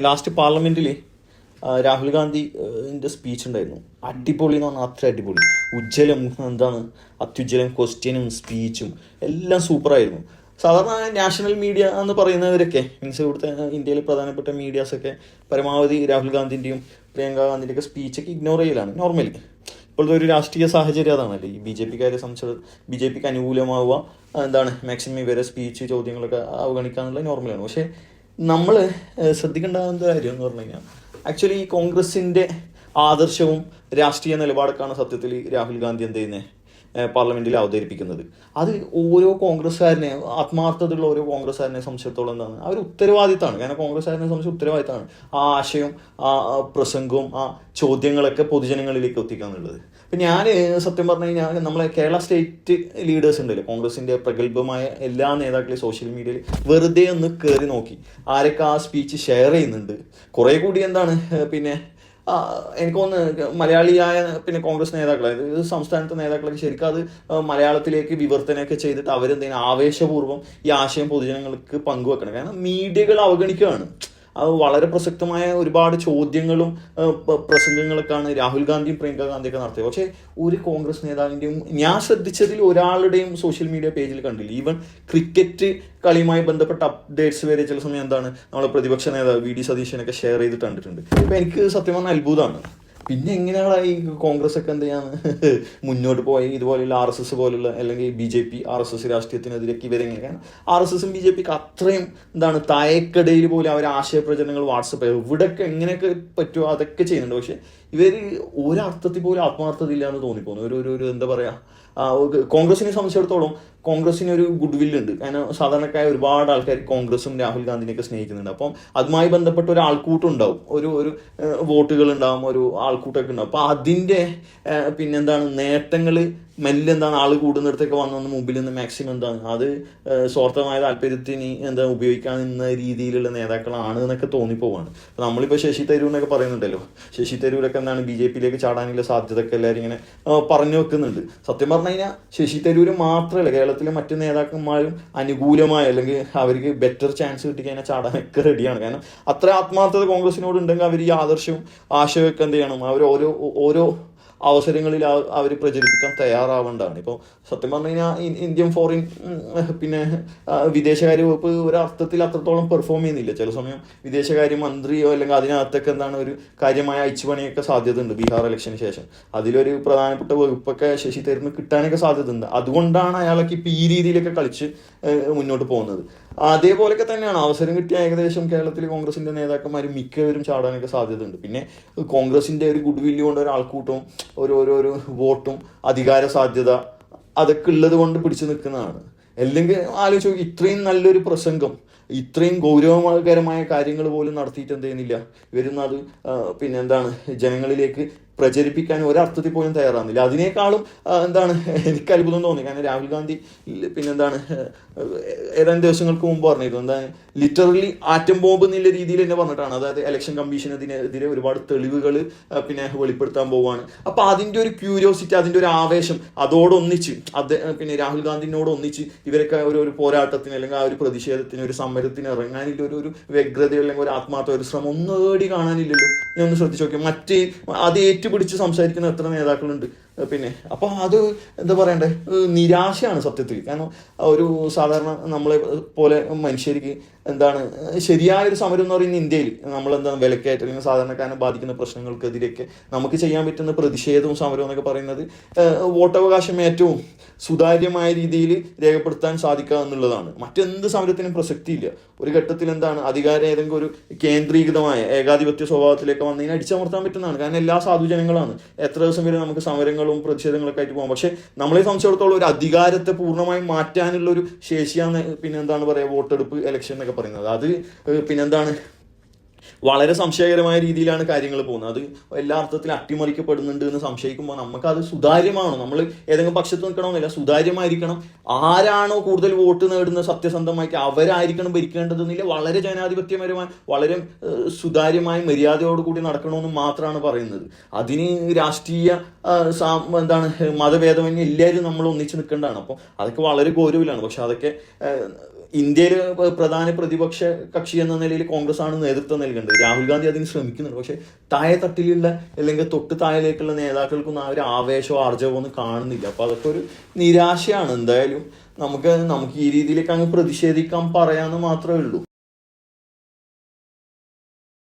Last പാർലമെന്റിൽ Rahul ഗാന്ധിന്റെ speech ഉണ്ടായിരുന്നു. അടിപൊളി എന്ന് പറഞ്ഞാൽ അത്ര അടിപൊളി. ഉജ്ജ്വലം എന്താണ്? അത്യുജ്വലം ക്വസ്റ്റ്യനും സ്പീച്ചും എല്ലാം സൂപ്പറായിരുന്നു സാധാരണ നാഷണൽ മീഡിയ എന്ന് പറയുന്നവരൊക്കെ മീൻസ് ഇവിടുത്തെ ഇന്ത്യയിലെ പ്രധാനപ്പെട്ട മീഡിയാസൊക്കെ പരമാവധി രാഹുൽ ഗാന്ധിന്റെയും പ്രിയങ്ക ഗാന്ധിന്റെയൊക്കെ സ്പീച്ചൊക്കെ ഇഗ്നോർ ചെയ്യലാണ് നോർമലി ഇപ്പോഴത്തെ ഒരു രാഷ്ട്രീയ സാഹചര്യം അതാണല്ലോ? ഈ ബി ജെ പിക്കാരെ സംബന്ധിച്ച് ബി ജെ പിക്ക് അനുകൂലമാവുക എന്താണ് മാക്സിമം ഇവരെ സ്പീച്ച് ചോദ്യങ്ങളൊക്കെ അവഗണിക്കുക നോർമലാണ് പക്ഷേ നമ്മൾ ശ്രദ്ധിക്കേണ്ട കാര്യം എന്ന് പറഞ്ഞു കഴിഞ്ഞാൽ ആക്ച്വലി ഈ കോൺഗ്രസിന്റെ ആദർശവും രാഷ്ട്രീയ നിലപാടൊക്കെയാണ് സത്യത്തിൽ രാഹുൽ ഗാന്ധി എന്ത് ചെയ്യുന്നത് പാർലമെന്റിൽ അവതരിപ്പിക്കുന്നത്. അത് ഓരോ കോൺഗ്രസ്സുകാരനെ ആത്മാർത്ഥതയുള്ള ഓരോ കോൺഗ്രസ്സുകാരനെ സംബന്ധിച്ചിടത്തോളം എന്താണ്? അവർ ഉത്തരവാദിത്തമാണ്. കാരണം കോൺഗ്രസ്സുകാരനെ സംശയം ഉത്തരവാദിത്തമാണ് ആ ആശയവും ആ പ്രസംഗവും ആ ചോദ്യങ്ങളൊക്കെ പൊതുജനങ്ങളിലേക്ക് എത്തിക്കുക എന്നുള്ളത്. ഇപ്പം ഞാൻ സത്യം പറഞ്ഞു കഴിഞ്ഞാൽ നമ്മളെ കേരള സ്റ്റേറ്റ് ലീഡേഴ്സ് ഉണ്ടല്ലോ. കോൺഗ്രസിന്റെ പ്രഗത്ഭമായ എല്ലാ നേതാക്കളെയും സോഷ്യൽ മീഡിയയിൽ വെറുതെ ഒന്ന് കയറി നോക്കി. ആരൊക്കെ ആ സ്പീച്ച് ഷെയർ ചെയ്യുന്നുണ്ട്. കുറേ കൂടി എന്താണ് പിന്നെ എനിക്ക് തോന്നുന്നു മലയാളിയായ പിന്നെ കോൺഗ്രസ് നേതാക്കൾ അതായത് സംസ്ഥാനത്തെ നേതാക്കളൊക്കെ ശരിക്കും അത് മലയാളത്തിലേക്ക് വിവർത്തനമൊക്കെ ചെയ്തിട്ട് അവരെന്തെങ്കിലും ആവേശപൂർവം ഈ ആശയം പൊതുജനങ്ങൾക്ക് പങ്കുവെക്കണം. കാരണം മീഡിയകൾ അവഗണിക്കുകയാണ്. വളരെ പ്രസക്തമായ ഒരുപാട് ചോദ്യങ്ങളും പ്രസംഗങ്ങളൊക്കെയാണ് രാഹുൽ ഗാന്ധിയും പ്രിയങ്ക ഗാന്ധിയൊക്കെ നടത്തിയത്. പക്ഷേ ഒരു കോൺഗ്രസ് നേതാവിന്റെയും ഞാൻ ശ്രദ്ധിച്ചതിൽ ഒരാളുടെയും സോഷ്യൽ മീഡിയ പേജിൽ കണ്ടില്ല. ഈവൻ ക്രിക്കറ്റ് കളിയുമായി ബന്ധപ്പെട്ട അപ്ഡേറ്റ്സ് വരെ ചില സമയം എന്താണ് നമ്മളെ പ്രതിപക്ഷ നേതാവ് വി ഡി സതീശനൊക്കെ ഷെയർ ചെയ്തിട്ട് കണ്ടിട്ടുണ്ട്. ഇപ്പം എനിക്ക് സത്യം പറഞ്ഞാൽ അത്ഭുതമാണ്. പിന്നെ എങ്ങനെയാണ് ഈ കോൺഗ്രസ് ഒക്കെ എന്ത് മുന്നോട്ട് പോയി ഇതുപോലെയുള്ള ആർ എസ് എസ് പോലുള്ള അല്ലെങ്കിൽ B J P R S S രാഷ്ട്രീയത്തിനെതിരേക്ക് ഇവരെങ്ങനെയാണ് ആർ എസ് എസും ബി ജെ പിക്ക് അത്രയും എന്താണ് തായക്കടയിൽ പോലും അവർ ആശയപ്രചരണങ്ങൾ വാട്സപ്പ് എവിടെയൊക്കെ എങ്ങനെയൊക്കെ പറ്റുമോ അതൊക്കെ ചെയ്യുന്നുണ്ട്. പക്ഷെ ഇവർ ഒരർത്ഥത്തിൽ പോലും ആത്മാർത്ഥത ഇല്ലാന്ന് തോന്നിപ്പോകുന്നു ഒരു ഒരു എന്താ പറയാ കോൺഗ്രസിനെ സംബന്ധിച്ചിടത്തോളം കോൺഗ്രസിന് ഒരു ഗുഡ് വില്ല് ഉണ്ട് കാരണം സാധാരണക്കായ ഒരുപാട് ആൾക്കാർ കോൺഗ്രസും രാഹുൽ ഗാന്ധിനെയൊക്കെ സ്നേഹിക്കുന്നുണ്ട്. അപ്പം അതുമായി ബന്ധപ്പെട്ട ഒരു ആൾക്കൂട്ടം ഉണ്ടാവും. ഒരു ഒരു വോട്ടുകൾ ഉണ്ടാവും. ഒരു ആൾക്കൂട്ടമൊക്കെ ഉണ്ടാവും. അപ്പം അതിന്റെ പിന്നെന്താണ് നേട്ടങ്ങൾ മെല്ലെ എന്താണ് ആൾ കൂടുന്നിടത്തൊക്കെ വന്നു മുമ്പിൽ നിന്ന് മാക്സിമം എന്താണ്? അത് സ്വാർത്ഥമായ താല്പര്യത്തിന് എന്താ ഉപയോഗിക്കാൻ എന്ന രീതിയിലുള്ള നേതാക്കളാണ് എന്നൊക്കെ തോന്നിപ്പോവാണ് അപ്പം നമ്മളിപ്പോൾ ശശി തരൂർ എന്നൊക്കെ പറയുന്നുണ്ടല്ലോ. ശശി തരൂരൊക്കെ എന്താണ് ബി ജെ പിയിലേക്ക് ചാടാനുള്ള സാധ്യതയൊക്കെ എല്ലാവരും ഇങ്ങനെ പറഞ്ഞു വെക്കുന്നുണ്ട്. സത്യം പറഞ്ഞു കഴിഞ്ഞാൽ ശശി തരൂർ മാത്രമല്ല കേരളത്തിലെ മറ്റു നേതാക്കന്മാരും അനുകൂലമായ അല്ലെങ്കിൽ അവർക്ക് ബെറ്റർ ചാൻസ് കിട്ടിക്കഴിഞ്ഞാൽ ചാടാനൊക്കെ റെഡിയാണ് കാരണം അത്ര ആത്മാർത്ഥത കോൺഗ്രസിനോട് ഉണ്ടെങ്കിൽ അവർ ഈ ആദർശവും ആശയമൊക്കെ എന്ത് ചെയ്യണം? അവർ ഓരോ ഓരോ അവസരങ്ങളിൽ അവർ പ്രചരിപ്പിക്കാൻ തയ്യാറാവേണ്ടതാണ് ഇപ്പോൾ സത്യം പറഞ്ഞു കഴിഞ്ഞാൽ ഇന്ത്യൻ ഫോറിൻ പിന്നെ വിദേശകാര്യ വകുപ്പ് ഒരർത്ഥത്തിൽ അത്രത്തോളം പെർഫോം ചെയ്യുന്നില്ല. ചില സമയം വിദേശകാര്യ മന്ത്രിയോ അല്ലെങ്കിൽ അതിനകത്തൊക്കെ എന്താണ് ഒരു കാര്യമായ അയച്ചുപണിയൊക്കെ സാധ്യത ഉണ്ട് ബീഹാർ ഇലക്ഷന് ശേഷം. അതിലൊരു പ്രധാനപ്പെട്ട വകുപ്പൊക്കെ ശശി തരൂരിന് കിട്ടാനൊക്കെ സാധ്യത ഉണ്ട് അതുകൊണ്ടാണ് അയാളൊക്കെ ഇപ്പം ഈ രീതിയിലൊക്കെ കളിച്ച് മുന്നോട്ട് പോകുന്നത്. അതേപോലെയൊക്കെ തന്നെയാണ്. അവസരം കിട്ടിയ ഏകദേശം കേരളത്തിലെ കോൺഗ്രസിന്റെ നേതാക്കന്മാർ മിക്കവരും ചാടാനൊക്കെ സാധ്യതയുണ്ട്. പിന്നെ കോൺഗ്രസിന്റെ ഒരു ഗുഡ് വില്ല് കൊണ്ട് ഒരു ഒരു വോട്ടും അധികാര സാധ്യത അതൊക്കെ ഉള്ളത് കൊണ്ട് പിടിച്ചു നിൽക്കുന്നതാണ്. അല്ലെങ്കിൽ ആലോചിച്ച് നോക്കി ഇത്രയും നല്ലൊരു പ്രസംഗം ഇത്രയും ഗൗരവകരമായ കാര്യങ്ങൾ പോലും നടത്തിയിട്ട് എന്ത് ചെയ്യുന്നില്ല. വരുന്ന അത് പിന്നെ എന്താണ് ജനങ്ങളിലേക്ക് പ്രചരിപ്പിക്കാൻ ഒരർത്ഥത്തിൽ പോലും തയ്യാറാകുന്നില്ല അതിനേക്കാളും എന്താണ് എനിക്ക് അത്ഭുതം തോന്നി. കാരണം രാഹുൽ ഗാന്ധി പിന്നെന്താണ് ഏതാനും ദിവസങ്ങൾക്ക് മുമ്പ് പറഞ്ഞിരുന്നു. എന്താണ് ലിറ്ററലി ആറ്റം ബോംബ് എന്നുള്ള രീതിയിൽ തന്നെ പറഞ്ഞിട്ടാണ്. അതായത് ഇലക്ഷൻ കമ്മീഷൻ അതിനെതിരെ ഒരുപാട് തെളിവുകൾ പിന്നെ വെളിപ്പെടുത്താൻ പോവുകയാണ്. അപ്പൊ അതിന്റെ ഒരു ക്യൂരിയോസിറ്റി അതിന്റെ ഒരു ആവേശം അതോടൊന്നിച്ച് അത് പിന്നെ രാഹുൽ ഗാന്ധിനോട് ഒന്നിച്ച് ഇവരൊക്കെ ഒരു ഒരു പോരാട്ടത്തിന് അല്ലെങ്കിൽ ആ ഒരു പ്രതിഷേധത്തിന് ഒരു സമരത്തിന് ഇറങ്ങാനില്ല. ഒരു ഒരു വ്യഗ്രത അല്ലെങ്കിൽ ഒരു ആത്മാർത്ഥ ഒരു ശ്രമം ഒന്നും നേടി കാണാനില്ലല്ലോ. ഞാൻ ഒന്ന് ശ്രദ്ധിച്ചു നോക്കി മറ്റേ അത് ഏറ്റുപിടിച്ച് സംസാരിക്കുന്ന എത്ര നേതാക്കളുണ്ട്. പിന്നെ അപ്പോൾ അത് എന്താ പറയണ്ടേ? നിരാശയാണ് സത്യത്തിൽ. കാരണം ഒരു സാധാരണ നമ്മളെ പോലെ മനുഷ്യർക്ക് എന്താണ് ശരിയായൊരു സമരം എന്ന് പറയുന്ന ഇന്ത്യയിൽ നമ്മൾ എന്താണ് വിലക്കയറ്റം അല്ലെങ്കിൽ സാധാരണക്കാരനെ ബാധിക്കുന്ന പ്രശ്നങ്ങൾക്കെതിരെയൊക്കെ നമുക്ക് ചെയ്യാൻ പറ്റുന്ന പ്രതിഷേധവും സമരവും എന്നൊക്കെ പറയുന്നത് വോട്ടവകാശം ഏറ്റവും സുതാര്യമായ രീതിയിൽ രേഖപ്പെടുത്താൻ സാധിക്കുക എന്നുള്ളതാണ്. മറ്റെന്ത് സമരത്തിനും പ്രസക്തിയില്ല. ഒരു ഘട്ടത്തിൽ എന്താണ് അധികാരം ഏതെങ്കിലും ഒരു കേന്ദ്രീകൃതമായ ഏകാധിപത്യ സ്വഭാവത്തിലേക്ക് വന്നതിനെ അടിച്ചമർത്താൻ പറ്റുന്നതാണ്. കാരണം എല്ലാ സാധുജനങ്ങളാണ് എത്ര ദിവസം വരെ നമുക്ക് സമരങ്ങളും പ്രതിഷേധങ്ങളൊക്കെ ആയിട്ട് പോകാം. പക്ഷെ നമ്മളെ സംബന്ധിച്ചിടത്തോളം ഒരു അധികാരത്തെ പൂർണമായും മാറ്റാനുള്ള ഒരു ശേഷിയാണ് പിന്നെ എന്താണ് പറയുക വോട്ടെടുപ്പ് ഇലക്ഷൻ എന്നൊക്കെ പറയുന്നത്. അത് പിന്നെന്താണ് വളരെ സംശയകരമായ രീതിയിലാണ് കാര്യങ്ങൾ പോകുന്നത്. അത് എല്ലാ അർത്ഥത്തിലും അട്ടിമറിക്കപ്പെടുന്നുണ്ട് എന്ന് സംശയിക്കുമ്പോൾ നമുക്ക് അത് സുതാര്യമാണോ? നമ്മൾ ഏതെങ്കിലും പക്ഷത്ത് നിൽക്കണമെന്നില്ല സുതാര്യമായിരിക്കണം. ആരാണോ കൂടുതൽ വോട്ട് നേടുന്ന സത്യസന്ധമായിട്ട് അവരായിരിക്കണം ഭരിക്കേണ്ടതെന്നില്ല വളരെ ജനാധിപത്യപരമായി വളരെ സുതാര്യമായ മര്യാദയോടുകൂടി നടക്കണമെന്ന് മാത്രമാണ് പറയുന്നത്. അതിന് രാഷ്ട്രീയ എന്താണ് മതഭേദമന്യേ എല്ലാവരും നമ്മൾ ഒന്നിച്ച് നിൽക്കേണ്ടതാണ്. അപ്പോൾ അതൊക്കെ വളരെ ഗൗരവിലാണ് പക്ഷെ അതൊക്കെ ഇന്ത്യയിൽ പ്രധാന പ്രതിപക്ഷ കക്ഷി എന്ന നിലയിൽ കോൺഗ്രസ് ആണ് നേതൃത്വം നൽകേണ്ടത്. രാഹുൽ ഗാന്ധി അതിന് ശ്രമിക്കുന്നുണ്ട്. പക്ഷേ താഴെ തട്ടിലുള്ള അല്ലെങ്കിൽ തൊട്ട് താഴേക്കുള്ള നേതാക്കൾക്കൊന്നും ആ ഒരു ആവേശമോ ആർജവോ ഒന്നും കാണുന്നില്ല. അപ്പോൾ അതൊക്കെ ഒരു നിരാശയാണ്. എന്തായാലും നമുക്ക് നമുക്ക് ഈ രീതിയിലേക്ക് അങ്ങ് പ്രതിഷേധിക്കാൻ പറയാമെന്ന് മാത്രമേ ഉള്ളൂ.